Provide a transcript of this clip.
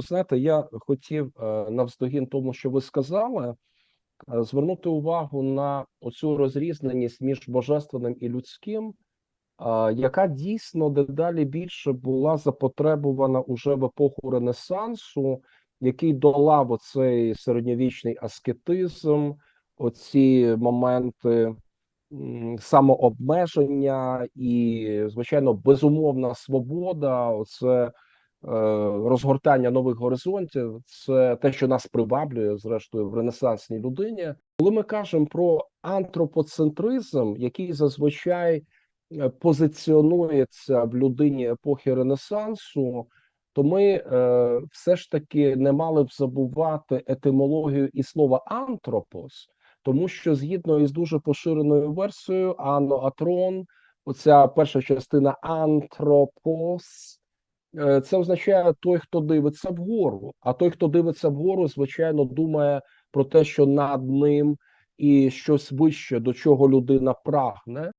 Знаєте, я хотів е, навздогін тому, що ви сказали, е, звернути увагу на оцю розрізненість між божественним і людським, яка дійсно дедалі більше була запотребувана уже в епоху Ренесансу, який долав оцей середньовічний аскетизм, оці моменти самообмеження і, звичайно, безумовна свобода. Оце е, розгортання нових горизонтів це те, що нас приваблює, зрештою, в ренесансній людині. Коли ми кажемо про антропоцентризм, який зазвичай е, позиціонується в людині епохи Ренесансу, то ми е, все ж таки не мали б забувати етимологію і слова антропос, тому що згідно із дуже поширеною версією, аноатрон, оця перша частина антропос. Е, Це означає той, хто дивиться вгору. А той, хто дивиться вгору, звичайно, думає про те, що над ним і щось вище, до чого людина прагне.